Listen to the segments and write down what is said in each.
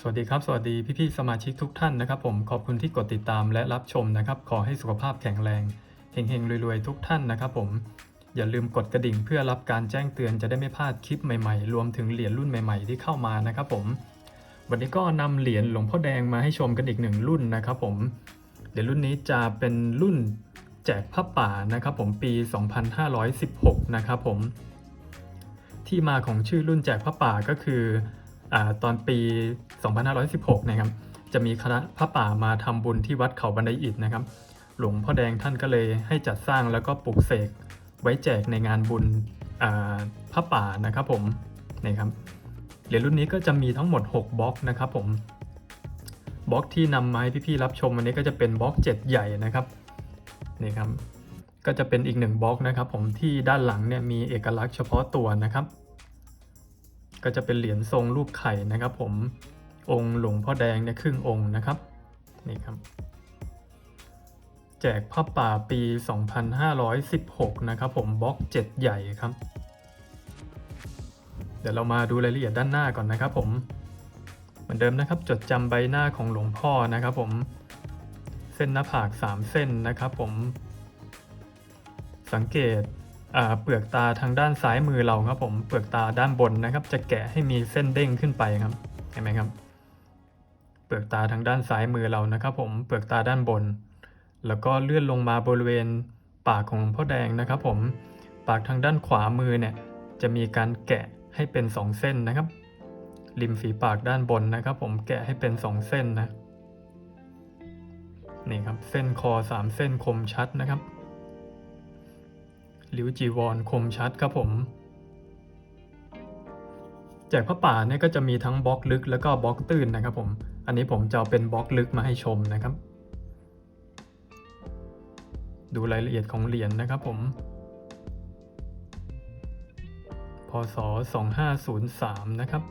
สวัสดีครับ สวัสดีพี่ๆสมาชิกทุกท่านนะครับผมขอบคุณที่กดติดตามและรับชมนะครับ ขอให้สุขภาพแข็งแรงเฮงๆรวยๆทุกท่านนะครับผมอย่าลืมกดกระดิ่งเพื่อรับการแจ้งเตือนจะได้ไม่พลาดคลิปใหม่ๆ รวมถึงเหรียญรุ่นใหม่ๆที่เข้ามานะครับผมวันนี้ก็นำเหรียญหลวงพ่อแดงมาให้ชมกันอีกหนึ่งรุ่นนะครับผมเดี๋ยวรุ่นนี้จะเป็นรุ่นแจกผ้าป่านะครับผมปี 2516 นะครับผมที่มาของชื่อรุ่นแจกผ้าป่าก็คือ อตอนปี 2516 นะครับ จะมีคณะผ้าป่ามาทำบุญที่วัดเขาบันไดอิฐนะครับ หลวงพ่อแดงท่านก็เลยให้จัดสร้างแล้วก็ปลูกเสกไว้แจกในงานบุญอ่าผ้าป่านะครับผมนี่ครับเหรียญรุ่นนี้ก็จะมีทั้งหมด 6บล็อกนะครับผมบล็อกที่นำมาให้พี่ๆรับชมวันนี้ก็จะเป็นบล็อก 7 ใหญ่นะครับนี่ครับก็จะเป็นอีกหนึ่งบล็อกนะครับ ผมที่ด้านหลังเนี่ยมีเอกลักษณ์เฉพาะตัวนะครับ ก็จะเป็นเหรียญทรงรูปไข่นะครับ ผมองค์หลวงพ่อแดงเนี่ยครึ่งองค์นะครับนี่ครับ แจกผ้าป่าปี 2516 นะครับ ผมบล็อก 7 ใหญ่ครับ เดี๋ยวเรามาดูรายละเอียดด้านหน้าก่อนนะครับ ผมเหมือนเดิมนะครับ จดจำใบหน้าของหลวงพ่อนะครับ ผมเส้นหน้าผาก 3 เส้นนะครับ ผมสังเกต เปลือกตาทางด้านซ้ายมือเราครับผมเปลือกตาด้านบนนะครับ จะแกะให้มีเส้นเด้งขึ้นไปครับเห็นไหมครับ เปลือกตาทางด้านซ้ายมือเรานะครับ ผมเปลือกตาด้านบน แล้วก็เลื่อนลงมาบริเวณปากของพ่อแดงนะครับ ผมปากทางด้านขวามือเนี่ยจะมีการแกะให้เป็น 2 เส้นนะครับ ริมฝีปากด้านบนนะครับ ผมแกะให้เป็น 2 เส้นนะนี่ครับเส้นคอ 3 เส้นคมชัดนะครับ หลิวจีวรคมชัดครับผม แจกผ้าป่าเนี่ยก็จะมีทั้งบล็อกลึกแล้วก็บล็อกตื้นนะครับผม อันนี้ผมจะเอาเป็นบล็อกลึกมาให้ชมนะครับ ดูรายละเอียดของเหรียญนะครับผม พศ 2503 นะครับ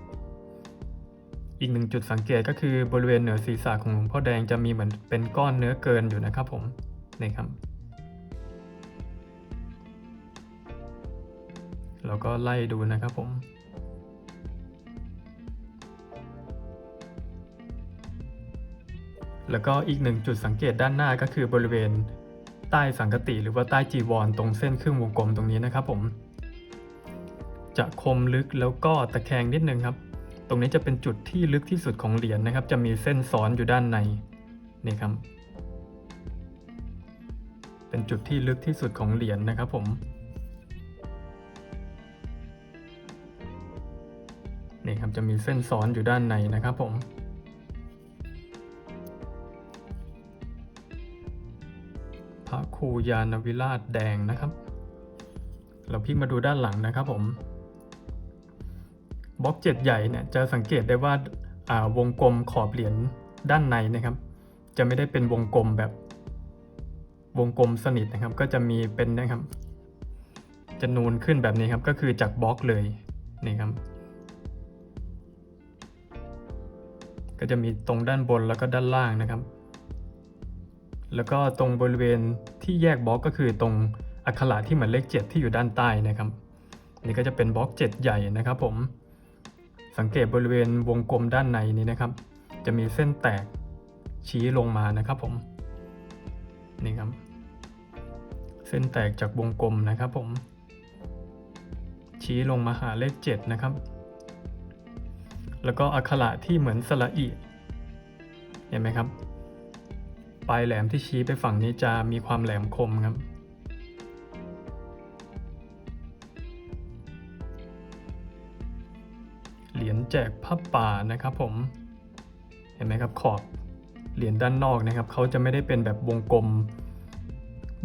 อีกหนึ่งจุดสังเกตก็คือบริเวณเหนือศีรษะของหลวงพ่อแดงจะมีเหมือนเป็นก้อนเนื้อเกินอยู่นะครับผมนี่ครับ แล้วก็ไล่ดูนะครับผมแล้วก็อีกหนึ่งจุดสังเกตด้านหน้าก็คือบริเวณใต้สังกติหรือว่าใต้จีวรตรงเส้นครึ่งวงกลมตรงนี้นะครับผม จะคมลึกแล้วก็ตะแคงนิดนึงครับ ตรงนี้จะเป็นจุดที่ลึกที่สุดของเหรียญนะครับ จะมีเส้นซ้อนอยู่ด้านในนี่ครับ เป็นจุดที่ลึกที่สุดของเหรียญนะครับผม นี่ครับจะมีเส้นซ้อนอยู่ด้านในนะครับผม พระครูยานวิราชแดงนะครับ เราพลิกมาดูด้านหลังนะครับผมบล็อกเจ็ดใหญ่เนี่ยจะสังเกตได้ว่าอ่าวงกลมขอบเหรียญด้านในนะครับ จะไม่ได้เป็นวงกลมแบบวงกลมสนิทนะครับ ก็จะมีเป็นนะครับ จะนูนขึ้นแบบนี้ครับก็คือจากบล็อกเลยนี่ครับ ก็จะมีตรงด้านบนแล้วก็ด้านล่างนะครับ แล้วก็ตรงบริเวณที่แยกบล็อกก็คือตรงอักขระที่เหมือนเลข 7 ที่อยู่ด้านใต้นะครับ นี่ก็จะเป็นบล็อก 7 ใหญ่นะครับผมสังเกตบริเวณวงกลมด้านในนี้นะครับ จะมีเส้นแตกชี้ลงมานะครับผมนี่ครับ เส้นแตกจากวงกลมนะครับผม ชี้ลงมาหาเลข 7 นะครับ แล้วก็อักขระที่เหมือนสระอีเห็นไหมครับ ปลายแหลมที่ชี้ไปฝั่งนี้จะมีความแหลมคมครับ เหรียญแจกผ้าป่านะครับผม เห็นไหมครับขอบเหรียญด้านนอกนะครับเขาจะไม่ได้เป็นแบบวงกลม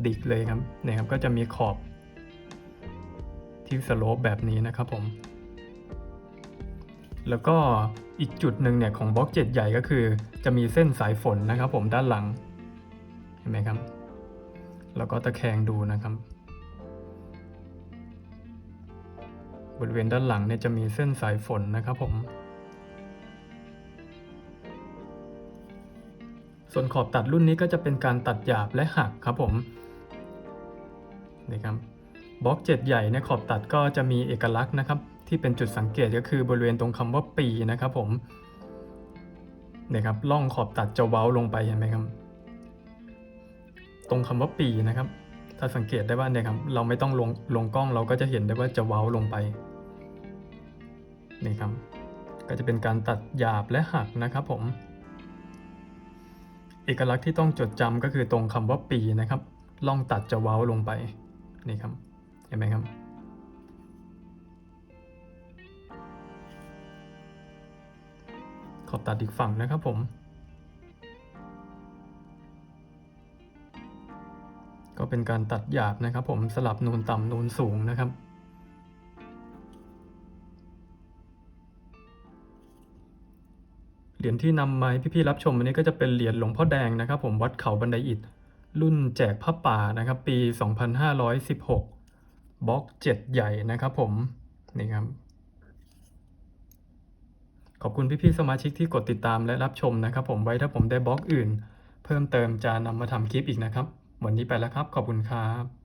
ดิกเลยครับเนี่ยครับก็จะมีขอบที่สโลปแบบนี้นะครับผม แล้วก็อีกจุดหนึ่งเนี่ยของบล็อกเจ็ดใหญ่ก็คือ จะมีเส้นสายฝนนะครับ ผมด้านหลัง เห็นไหมครับ แล้วก็ตะแคงดูนะครับ บริเวณด้านหลังเนี่ยจะมีเส้นสายฝนนะครับผม ส่วนขอบตัดรุ่นนี้ก็จะเป็นการตัดหยาบและหักครับผมนี่ครับบล็อก 7 ใหญ่เนี่ยขอบตัดก็จะมีเอกลักษณ์นะครับ ที่เป็นจุดสังเกตก็คือบริเวณตรงคำว่าปีนะครับผมเนี่ยครับล่องขอบตัดจะเว้าลงไปเห็นไหมครับ ตรงคำว่าปีนะครับ ถ้าสังเกตได้ว่าเนี่ยครับเราไม่ต้องลงลงกล้องเราก็จะเห็นได้ว่าจะเว้าลงไปนี่ครับก็จะเป็นการตัดหยาบและหักนะครับผม เอกลักษณ์ที่ต้องจดจำก็คือตรงคำว่าปีนะครับล่องตัดจะเว้าลงไปนี่ครับเห็นไหมครับ อบตัดอีกฝั่งนะครับผม ก็เป็นการตัดหยาบนะครับผมสลับนูนต่ำนูนสูงนะครับเหรียญที่นำมาให้พี่ๆรับชมวันนี้ก็จะเป็นเหรียญหลวงพ่อแดงนะครับ ผมวัดเขาบันไดอิฐรุ่นแจกผ้าป่านะครับ ปี 2516บล็อก 7 ใหญ่นะครับผมนี่ครับ ขอบคุณพี่ๆสมาชิกที่กดติดตามและรับชมนะครับผมไว้ถ้าผมได้บล็อกอื่น เพิ่มเติมจะนำมาทำคลิปอีกนะครับ วันนี้ไปแล้วครับ ขอบคุณครับ